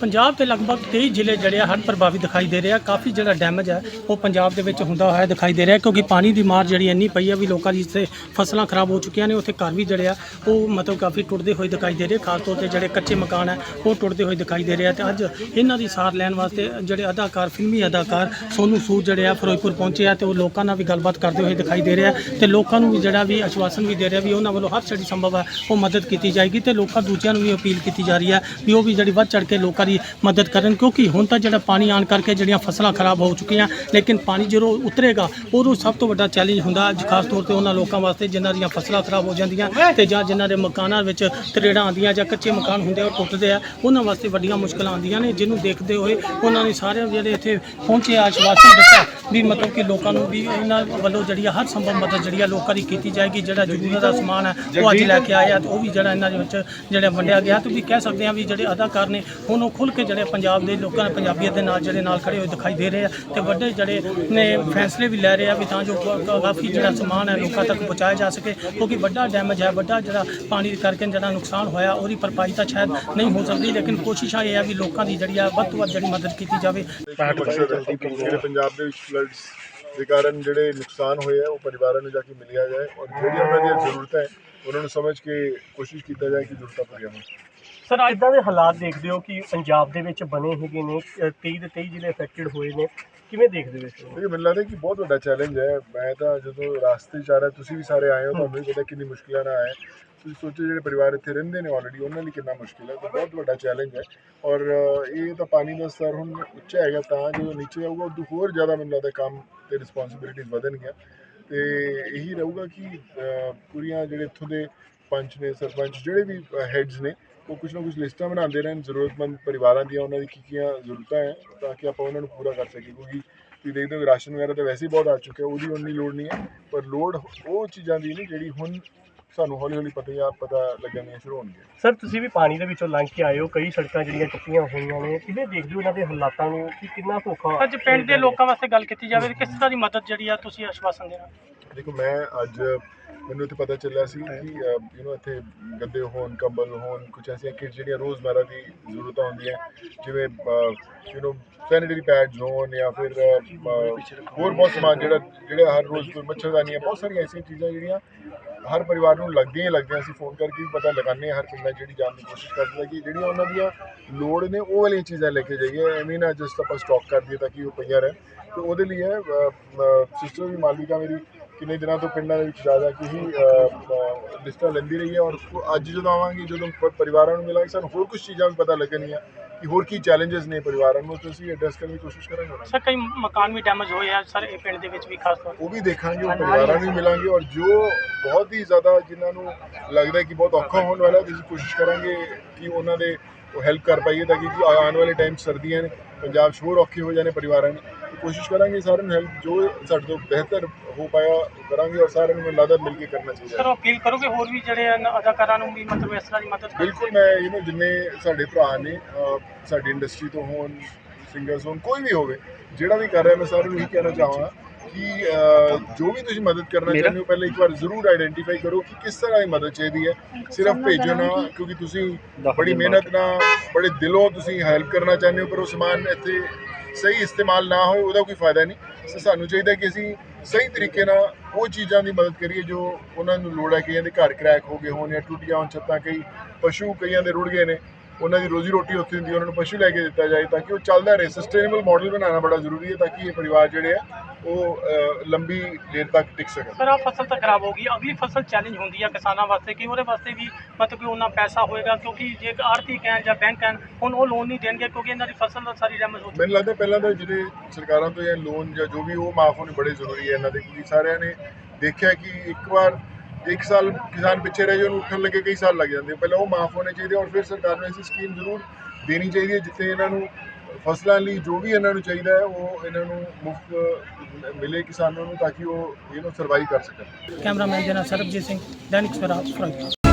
ਪੰਜਾਬ ਦੇ ਲਗਭਗ 23 ਜ਼ਿਲ੍ਹੇ ਜਿਹੜੇ ਆ ਹੜ੍ਹ ਪ੍ਰਭਾਵਿਤ ਦਿਖਾਈ ਦੇ ਰਿਹਾ ਕਾਫੀ ਜਿਹੜਾ ਡੈਮੇਜ ਹੈ ਉਹ ਪੰਜਾਬ ਦੇ ਵਿੱਚ ਹੁੰਦਾ ਹੋਇਆ ਦਿਖਾਈ ਦੇ ਰਿਹਾ ਕਿਉਂਕਿ ਪਾਣੀ ਦੀ ਮਾਰ ਜਿਹੜੀ ਇੰਨੀ ਪਈ ਆ ਵੀ ਲੋਕਾਂ ਦੀ ਇੱਥੇ ਫਸਲਾਂ ਖਰਾਬ ਹੋ ਚੁੱਕੀਆਂ ਨੇ। ਉੱਥੇ ਘਰ ਵੀ ਜਿਹੜੇ ਆ, ਉਹ ਮਤਲਬ ਕਾਫੀ ਟੁੱਟਦੇ ਹੋਏ ਦਿਖਾਈ ਦੇ ਰਹੇ ਖਾਸ ਤੌਰ ਤੇ ਜਿਹੜੇ ਕੱਚੇ ਮਕਾਨ ਹੈ ਉਹ ਟੁੱਟਦੇ ਹੋਏ ਦਿਖਾਈ ਦੇ ਰਹੇ ਆ। ਤੇ ਅੱਜ ਇਹਨਾਂ ਦੀ ਸਾਰ ਲੈਣ ਵਾਸਤੇ ਜਿਹੜੇ ਅਦਾਕਾਰ, ਫਿਲਮੀ ਅਦਾਕਾਰ ਸੋਨੂ ਸੂਦ ਜਿਹੜੇ ਆ ਫਿਰੋਜ਼ਪੁਰ ਪਹੁੰਚੇ ਆ ਤੇ ਉਹ ਲੋਕਾਂ ਨਾਲ ਵੀ ਗੱਲਬਾਤ ਕਰਦੇ ਹੋਏ ਦਿਖਾਈ ਦੇ ਰਿਹਾ ਤੇ ਲੋਕਾਂ ਨੂੰ ਵੀ ਜਿਹੜਾ ਵੀ ਆਸ਼ਵਾਸਨ ਵੀ ਦੇ ਰਿਹਾ ਵੀ ਉਹਨਾਂ ਵੱਲੋਂ ਹਰ ਜਿਹੜੀ ਸੰਭਵ ਹੈ ਉਹ ਮਦਦ ਕੀਤੀ ਜਾਏਗੀ ਤੇ ਲੋਕਾਂ ਦੂਜਿਆਂ ਨੂੰ ਵੀ ਅਪੀਲ ਕੀਤੀ ਜਾ ਰਹੀ ਹੈ ਵੀ ਉਹ ਵੀ ਜਿਹੜੀ ਵੱਧ ਚੜ ਕੇ ਲੋਕਾਂ ਦੀ ਮਦਦ ਕਰਨ, ਕਿਉਂਕਿ ਹੁਣ ਤਾਂ ਜਿਹੜਾ ਪਾਣੀ ਆਣ ਕਰਕੇ ਜਿਹੜੀਆਂ ਫਸਲਾਂ ਖਰਾਬ ਹੋ ਚੁੱਕੀਆਂ, ਲੇਕਿਨ ਪਾਣੀ ਜਦੋਂ ਉਤਰੇਗਾ, ਉਦੋਂ ਸਭ ਤੋਂ ਵੱਡਾ ਚੈਲੰਜ ਹੁੰਦਾ ਅੱਜ ਖਾਸ ਤੌਰ ਤੇ ਉਹਨਾਂ ਲੋਕਾਂ ਵਾਸਤੇ ਜਿਨ੍ਹਾਂ ਦੀਆਂ ਫਸਲਾਂ ਖਰਾਬ ਹੋ ਜਾਂਦੀਆਂ ਤੇ ਜਾਂ ਜਿਨ੍ਹਾਂ ਦੇ ਮਕਾਨਾਂ ਵਿੱਚ ਤਰੇੜਾਂ ਆਉਂਦੀਆਂ ਜਾਂ ਕੱਚੇ ਮਕਾਨ ਹੁੰਦੇ ਆ, ਉਹ ਟੁੱਟਦੇ ਆ, ਉਹਨਾਂ ਵਾਸਤੇ ਵੱਡੀਆਂ ਮੁਸ਼ਕਲਾਂ ਆਉਂਦੀਆਂ ਨੇ, ਜਿਹਨੂੰ ਦੇਖਦੇ ਹੋਏ ਉਹਨਾਂ ਨੇ ਸਾਰੇ ਜਿਹੜੇ ਇੱਥੇ ਪਹੁੰਚੇ ਆਸ਼ਵਾਸਨ ਦਿੱਤਾ ਵੀ ਮਤਲਬ ਕਿ ਲੋਕਾਂ ਨੂੰ ਵੀ ਇਹਨਾਂ ਵੱਲੋਂ ਜਿਹੜੀ ਆ, ਹਰ ਸੰਭਵ ਮਦਦ ਜਿਹੜੀ ਆ ਲੋਕਾਂ ਦੀ ਕੀਤੀ ਜਾਏਗੀ, ਜਿਹੜਾ ਜ਼ਰੂਰਤ ਦਾ ਸਮਾਨ ਹੈ ਉਹ ਅੱਜ ਲੈ ਕੇ ਆਇਆ ਆ ਤੇ ਉਹ ਵੀ ਜਿਹੜਾ ਇਹਨਾਂ ਦੇ ਵਿੱਚ ਜਿਹੜਾ ਵੰਡਿਆ ਗਿਆ, ਤੇ ਵੀ ਕਹਿ ਸਕਦੇ ਆ ਵੀ ਜਿਹੜੇ ਅਦਾਕਾਰ ਨੇ, ਹੁਣ ਉਹ ਖੁੱਲ ਕੇ ਜਿਹੜੇ ਪੰਜਾਬ ਦੇ ਲੋਕਾਂ ਨੇ ਪੰਜਾਬੀਅਤ ਦੇ ਨਾਲ ਜਿਹੜੇ ਨਾਲ ਖੜੇ ਹੋਏ ਦਿਖਾਈ ਦੇ ਰਹੇ ਆ ਤੇ ਵੱਡੇ ਜਿਹੜੇ ਨੇ ਫੈਸਲੇ ਵੀ ਲੈ ਰਹੇ ਆ ਵੀ ਤਾਂ ਜੋ ਕਾਫੀ ਜਿਹੜਾ ਸਮਾਨ ਹੈ ਲੋਕਾਂ ਤੱਕ ਪਹੁੰਚਾਇਆ ਜਾ ਸਕੇ, ਕਿਉਂਕਿ ਵੱਡਾ ਡੈਮੇਜ ਹੈ, ਵੱਡਾ ਜਿਹੜਾ ਪਾਣੀ ਕਰਕੇ ਜਿਹੜਾ ਨੁਕਸਾਨ ਹੋਇਆ, ਉਹਦੀ ਭਰਪਾਈ ਤਾਂ ਸ਼ਾਇਦ ਨਹੀਂ ਹੋ ਸਕਦੀ, ਲੇਕਿਨ ਕੋਸ਼ਿਸ਼ਾਂ ਇਹ ਹੈ ਵੀ ਲੋਕਾਂ ਦੀ ਜਿਹੜੀ ਆ ਵੱਧ ਤੋਂ ਵੱਧ ਜਿਹੜੀ ਮਦਦ ਕੀਤੀ ਜਾਵੇ। ਜਿਹੜੇ ਪੰਜਾਬ ਦੇ ਵਿੱਚ ਫਲੱਡਸ ਦੇ ਕਾਰਨ ਜਿਹੜੇ ਨੁਕਸਾਨ ਹੋਏ ਆ, ਉਹ ਪਰਿਵਾਰਾਂ ਨੂੰ ਜਾ ਕੇ ਮਿਲਿਆ ਜਾਏ, ਔਰ ਜਿਹੜੀਆਂ ਉਹਨਾਂ ਦੀਆਂ ਜ਼ਰੂਰਤਾਂ ਹੈ, ਉਹਨਾਂ ਨੂੰ ਸਮਝ ਕੇ ਕੋਸ਼ਿਸ਼ ਕੀਤਾ ਜਾਏ ਕਿ ਜ਼ਰੂਰਤਾਂ ਪੂਰੀਆਂ ਹੋਣ। ਸਰ ਇਦਾਂ ਦੇ ਹਾਲਾਤ ਦੇਖਦੇ ਹੋ ਕਿ ਪੰਜਾਬ ਦੇ ਵਿੱਚ ਬਣੇ ਹੈਗੇ ਨੇ ਅ, 23 ਦੇ 23 ਜ਼ਿਲ੍ਹੇ ਅਫੈਕਟਡ ਹੋਏ ਨੇ? ਕਿਵੇਂ ਦੇਖਦੇ ਹੋ ਇਹ ਮੈਨੂੰ ਲੱਗਦਾ ਕਿ ਬਹੁਤ ਵੱਡਾ ਚੈਲੰਜ ਹੈ। ਮੈਂ ਤਾਂ ਜਦੋਂ ਰਾਸਤੇ 'ਚ ਆ ਰਿਹਾ ਤੁਸੀਂ ਵੀ ਸਾਰੇ ਆਏ ਹੋ ਤੁਹਾਨੂੰ ਵੀ ਪਤਾ ਕਿੰਨੀ ਮੁਸ਼ਕਿਲਾਂ ਨਾਲ ਆਏ ਤੁਸੀਂ ਸੋਚੋ ਜਿਹੜੇ ਪਰਿਵਾਰ ਇੱਥੇ ਰਹਿੰਦੇ ਨੇ ਆਲਰੇਡੀ ਉਹਨਾਂ ਲਈ ਕਿੰਨਾ ਮੁਸ਼ਕਿਲ ਹੈ। ਤਾਂ ਬਹੁਤ ਵੱਡਾ ਚੈਲੰਜ ਹੈ। ਔਰ ਇਹ ਤਾਂ ਪਾਣੀ ਦਾ ਸਤਰ ਹੁਣ ਉੱਚਾ ਹੈਗਾ ਤਾਂ ਜਦੋਂ ਨੀਚੇ ਆਊਗਾ ਉਦੋਂ ਹੋਰ ਜ਼ਿਆਦਾ ਮੈਨੂੰ ਲੱਗਦਾ ਕੰਮ ਤੇ ਰਿਸਪੌਂਸਿਬਿਲਿਟੀਜ਼ ਵਧਣਗੀਆਂ। ਤੇ ਇਹੀ ਰਹੂਗਾ ਕਿ ਪੂਰੀਆਂ ਜਿਹੜੇ ਇੱਥੋਂ ਦੇ ਪੰਚ ਨੇ ਸਰਪੰਚ ਜਿਹੜੇ ਵੀ ਹੈਡਸ ਨੇ ਉਹ ਕੁਝ ਨਾ ਕੁਝ ਲਿਸਟਾਂ ਬਣਾਉਂਦੇ ਰਹਿਣ, ਜ਼ਰੂਰਤਮੰਦ ਪਰਿਵਾਰਾਂ ਦੀਆਂ ਉਹਨਾਂ ਦੀ ਕੀ ਕੀਆਂ ਜ਼ਰੂਰਤਾਂ ਹੈ, ਤਾਂ ਕਿ ਆਪਾਂ ਉਹਨਾਂ ਨੂੰ ਪੂਰਾ ਕਰ ਸਕੀਏ, ਕਿਉਂਕਿ ਤੁਸੀਂ ਦੇਖਦੇ ਹੋ ਕਿ ਰਾਸ਼ਨ ਵਗੈਰਾ ਤਾਂ ਵੈਸੇ ਹੀ ਬਹੁਤ ਆ ਚੁੱਕਿਆ, ਉਹਦੀ ਉਨੀ ਲੋੜ ਨਹੀਂ ਹੈ, ਪਰ ਲੋੜ ਉਹ ਚੀਜ਼ਾਂ ਦੀ ਨਹੀਂ, ਜਿਹੜੀ ਹੁਣ ਸਾਨੂੰ ਹੌਲੀ ਹੌਲੀ ਪਤਾ ਜਾਂ ਪਤਾ ਲੱਗਣੀਆਂ ਸ਼ੁਰੂ ਹੋਣਗੀਆਂ ਸਰ ਤੁਸੀਂ ਵੀ ਪਾਣੀ ਦੇ ਵਿੱਚੋਂ ਲੰਘ ਕੇ ਆਏ ਹੋ ਕਈ ਸੜਕਾਂ ਜਿਹੜੀਆਂ ਟੁੱਟੀਆਂ ਹੋਈਆਂ ਨੇ ਕਿਵੇਂ ਦੇਖਦੇ ਹੋ ਇਹਨਾਂ ਦੇ ਹਾਲਾਤਾਂ ਨੂੰ ਕਿ ਕਿੰਨਾ ਧੋਖਾ ਅੱਜ ਪਿੰਡ ਦੇ ਲੋਕਾਂ ਵਾਸਤੇ ਗੱਲ ਕੀਤੀ ਜਾਵੇ ਕਿ ਕਿਸ ਤਰ੍ਹਾਂ ਦੀ ਮਦਦ ਜਿਹੜੀ ਆ ਤੁਸੀਂ ਆਸ਼ਵਾਸਨ ਦੇਣਾ ਦੇਖੋ ਮੈਂ ਅੱਜ ਮੈਨੂੰ ਇੱਥੇ ਪਤਾ ਚੱਲਿਆ ਸੀ ਕਿ ਯੂ نو ਇੱਥੇ ਗੱਦੇ ਹੋਣ ਕੰਬਲ ਹੋਣ ਕੁਝ ਐਸੀਆਂ ਕਿਟ ਜਿਹੜੀਆਂ ਰੋਜ਼ਮਰਰਾ ਦੀ ਜ਼ਰੂਰਤਾਂ ਹੁੰਦੀਆਂ ਜਿਵੇਂ ਯੂ نو ਸੈਨੀਟਰੀ ਪੈਡਸ ਹੋਣ ਜਾਂ ਫਿਰ ਅਹ, ਹੋਰ ਬਹੁਤ ਸਮਾਨ ਜਿਹੜਾ ਜਿਹੜਾ ਹਰ ਰੋਜ਼ ਕੋਈ ਮੱਛਰਦਾਨੀਆਂ ਬਹੁਤ ਸਾਰੀਆਂ ਐਸੀਆਂ ਚੀਜ਼ਾਂ ਜਿਹੜੀਆਂ ਹਰ ਪਰਿਵਾਰ ਨੂੰ ਲੱਗਦੀਆਂ ਹੀ ਲੱਗਦੀਆਂ ਅਸੀਂ ਫੋਨ ਕਰਕੇ ਵੀ ਪਤਾ ਲਗਾਉਂਦੇ ਹਾਂ ਹਰ ਪਿੰਡਾਂ 'ਚ ਜਿਹੜੀ ਜਾਣ ਦੀ ਕੋਸ਼ਿਸ਼ ਕਰਦੇ ਹਾਂ ਕਿ ਜਿਹੜੀਆਂ ਉਹਨਾਂ ਦੀਆਂ ਲੋੜ ਨੇ ਉਹ ਵਾਲੀਆਂ ਚੀਜ਼ਾਂ ਲੈ ਕੇ ਜਾਈਏ, ਐਵੇਂ ਨਾ ਜਸਟ ਆਪਾਂ ਸਟਾਕ ਕਰ ਦਈਏ ਤਾਂ ਕਿ ਉਹ ਪਈਆਂ ਰਹਿਣ। ਤੇ ਉਹਦੇ ਲਈ ਹੈ ਸਿਸਟਰ ਵੀ ਮਾਲਿਕਾ ਮੇਰੀ ਕਿੰਨੇ ਦਿਨਾਂ ਤੋਂ ਪਿੰਡਾਂ ਦੇ ਵਿੱਚ ਜ਼ਿਆਦਾ ਕਿ ਹੀ ਲਿਸਟਾਂ ਲੈਂਦੀ ਰਹੀ ਹੈ ਔਰ ਅੱਜ ਜਦੋਂ ਆਵਾਂਗੇ, ਜਦੋਂ ਪਰਿਵਾਰਾਂ ਨੂੰ ਮਿਲਾਂਗੇ, ਸਾਨੂੰ ਹੋਰ ਕੁਝ ਚੀਜ਼ਾਂ ਵੀ ਪਤਾ ਲੱਗਣਗੀਆਂ ਕਿ ਹੋਰ ਕੀ ਚੈਲੰਜਸ ਨੇ ਪਰਿਵਾਰਾਂ ਨੂੰ ਤੇ ਅਸੀਂ ਐਡਰੈਸ ਕਰਨ ਦੀ ਕੋਸ਼ਿਸ਼ ਕਰਾਂਗੇ ਉਹਨਾਂ ਸਰ ਕਈ ਮਕਾਨ ਵੀ ਡੈਮੇਜ ਹੋਏ ਆ ਸਰ ਇਹ ਪਿੰਡ ਦੇ ਵਿੱਚ ਵੀ ਖਾਸ ਤੌਰ। ਉਹ ਵੀ ਦੇਖਾਂਗੇ ਉਹ ਪਰਿਵਾਰਾਂ ਨੂੰ ਵੀ ਮਿਲਾਂਗੇ ਔਰ ਜੋ ਬਹੁਤ ਹੀ ਜ਼ਿਆਦਾ ਜਿਨ੍ਹਾਂ ਨੂੰ ਲੱਗਦਾ ਹੈ ਕਿ ਬਹੁਤ ਔਖਾ ਹੋਣ ਵਾਲਾ ਅਸੀਂ ਕੋਸ਼ਿਸ਼ ਕਰਾਂਗੇ ਕਿ ਉਹਨਾਂ ਦੇ ਉਹ ਹੈਲਪ ਕਰ ਪਾਈਏ ਤਾਂ ਕਿ ਆਉਣ ਵਾਲੇ ਟਾਈਮ ਸਰਦੀਆਂ ਨੇ। ਪੰਜਾਬ ਹੋਰ ਔਖੇ ਹੋ ਜਾਣੇ ਪਰਿਵਾਰਾਂ ਨੇ ਕੋਸ਼ਿਸ਼ ਕਰਾਂਗੇ ਸਾਰਿਆਂ ਨੂੰ ਹੈਲਪ ਜੋ ਸਾਡੇ ਤੋਂ ਬਿਹਤਰ ਹੋ ਪਾਇਆ ਕਰਾਂਗੇ ਔਰ ਸਾਰਿਆਂ ਨੂੰ ਮੈਨੂੰ ਲੱਗਦਾ ਮਿਲ ਕੇ ਕਰਨਾ ਚਾਹੀਦਾ ਸਰ। ਅਪੀਲ ਕਰੋਗੇ ਹੋਰ ਵੀ ਜਿਹੜੇ ਅਦਾਕਾਰਾਂ ਨੂੰ ਵੀ ਮਤਲਬ ਇਸ ਤਰ੍ਹਾਂ ਦੀ ਮਦਦ ਬਿਲਕੁਲ ਮੈਂ نو ਜਿੰਨੇ ਸਾਡੇ ਭਰਾ ਨੇ ਸਾਡੀ ਇੰਡਸਟਰੀ ਤੋਂ ਹੋਣ ਸਿੰਗਰਸ ਹੋਣ ਕੋਈ ਵੀ ਹੋਵੇ ਜਿਹੜਾ ਵੀ ਕਰ ਰਿਹਾ ਮੈਂ ਸਾਰਿਆਂ ਨੂੰ ਇਹ ਕਹਿਣਾ ਚਾਹਾਂਗਾ ਕਿ ਜੋ ਵੀ ਤੁਸੀਂ ਮਦਦ ਕਰਨਾ ਚਾਹੁੰਦੇ ਹੋ ਪਹਿਲਾਂ ਇੱਕ ਵਾਰ ਜ਼ਰੂਰ ਆਈਡੈਂਟੀਫਾਈ ਕਰੋ ਕਿ ਕਿਸ ਤਰ੍ਹਾਂ ਦੀ ਮਦਦ ਚਾਹੀਦੀ ਹੈ। ਸਿਰਫ ਭੇਜੋ ਨਾ ਕਿਉਂਕਿ ਤੁਸੀਂ ਬੜੀ ਮਿਹਨਤ ਨਾਲ ਬੜੇ ਦਿਲੋਂ ਤੁਸੀਂ ਹੈਲਪ ਕਰਨਾ ਚਾਹੁੰਦੇ ਹੋ ਪਰ ਉਹ ਸਮਾਨ ਇੱਥੇ ਸਹੀ ਇਸਤੇਮਾਲ ਨਾ ਹੋਏ ਉਹਦਾ ਕੋਈ ਫਾਇਦਾ ਨਹੀਂ। ਸੋ ਸਾਨੂੰ ਚਾਹੀਦਾ ਕਿ ਅਸੀਂ ਸਹੀ ਤਰੀਕੇ ਨਾਲ ਉਹ ਚੀਜ਼ਾਂ ਦੀ ਮਦਦ ਕਰੀਏ ਜੋ ਉਹਨਾਂ ਨੂੰ ਲੋੜ ਹੈ ਕਈਆਂ ਦੇ ਘਰ ਕ੍ਰੈਕ ਹੋ ਗਏ ਹੋਣ ਜਾਂ ਟੁੱਟੀਆਂ ਹੋਣ ਛੱਤਾਂ ਕਈ ਪਸ਼ੂ ਕਈਆਂ ਦੇ ਰੁੜ ਗਏ ਨੇ। ਉਹਨਾਂ ਦੀ ਰੋਜ਼ੀ ਰੋਟੀ ਉੱਥੇ ਹੁੰਦੀ ਉਹਨਾਂ ਨੂੰ ਪਸ਼ੂ ਲੈ ਕੇ ਦਿੱਤਾ ਜਾਏ ਤਾਂ ਕਿ ਉਹ ਚੱਲਦਾ ਰਹੇ। ਸਸਟੇਨੇਬਲ ਮਾਡਲ ਬਣਾਉਣਾ ਬੜਾ ਜ਼ਰੂਰੀ ਹੈ ਤਾਂ ਕਿ ਇਹ ਪਰਿਵਾਰ ਜਿਹੜੇ ਆ ਉਹ ਲੰਬੀ ਦੇਰ ਤੱਕ ਟਿਕ ਸਕਣ। ਸਰ ਆ ਫਸਲ ਤਾਂ ਖਰਾਬ ਹੋ ਗਈ। ਅਗਲੀ ਫਸਲ ਚੈਲੰਜ ਹੁੰਦੀ ਆ ਕਿਸਾਨਾਂ ਵਾਸਤੇ ਕਿ ਉਹਦੇ ਵਾਸਤੇ ਵੀ ਮਤਲਬ ਕਿ ਉਹਨਾਂ ਪੈਸਾ ਹੋਏਗਾ ਕਿਉਂਕਿ ਜੇ ਆਰਥਿਕ ਕਹਿਣ ਜਾਂ ਬੈਂਕ ਕਹਿਣ ਹੁਣ ਉਹ ਲੋਨ ਨਹੀਂ ਦੇਣਗੇ ਕਿਉਂਕਿ ਇਹਨਾਂ ਦੀ ਫਸਲ ਤਾਂ ਸਾਰੀ ਡੈਮੇਜ ਹੋ ਚੁੱਕੀ ਮੈਨੂੰ ਲੱਗਦਾ ਪਹਿਲਾਂ ਤਾਂ ਜਿਹੜੇ ਸਰਕਾਰਾਂ ਤੋਂ ਜਾਂ ਲੋਨ ਜਾਂ ਜੋ ਵੀ ਉਹ ਮਾਫ ਹੋਣੇ ਬੜੇ ਜ਼ਰੂਰੀ ਹੈ ਇਹਨਾਂ ਦੇ। ਕਿਉਂਕਿ ਸਾਰਿਆਂ ਨੇ ਦੇਖਿਆ ਕਿ ਇੱਕ ਵਾਰ ਇੱਕ ਸਾਲ ਕਿਸਾਨ ਪਿੱਛੇ ਰਹਿ ਜਾਏ ਉਹਨੂੰ ਉੱਠਣ ਲੱਗੇ ਕਈ ਸਾਲ ਲੱਗ ਜਾਂਦੇ ਪਹਿਲਾਂ ਉਹ ਮਾਫ ਹੋਣੇ ਚਾਹੀਦੇ ਔਰ ਫਿਰ ਸਰਕਾਰ ਨੂੰ ਐਸੀ ਸਕੀਮ ਜ਼ਰੂਰ ਦੇਣੀ ਚਾਹੀਦੀ ਹੈ ਜਿੱਥੇ ਇਹਨਾਂ ਨੂੰ ਫਸਲਾਂ ਲਈ ਜੋ ਵੀ ਇਹਨਾਂ ਨੂੰ ਚਾਹੀਦਾ ਹੈ, ਉਹ ਇਹਨਾਂ ਨੂੰ ਮੁਫਤ ਮਿਲੇ ਕਿਸਾਨਾਂ ਨੂੰ ਤਾਂ ਕਿ ਉਹ ਇਹਨੂੰ ਸਰਵਾਈਵ ਕਰ ਸਕਣ। ਕੈਮਰਾਮੈਨ ਜਨਾ ਸਰਬਜੀਤ ਸਿੰਘ, ਦੈਨਿਕ ਸਵਰਾਜ। ਫਿਰੋਜ਼ਪੁਰ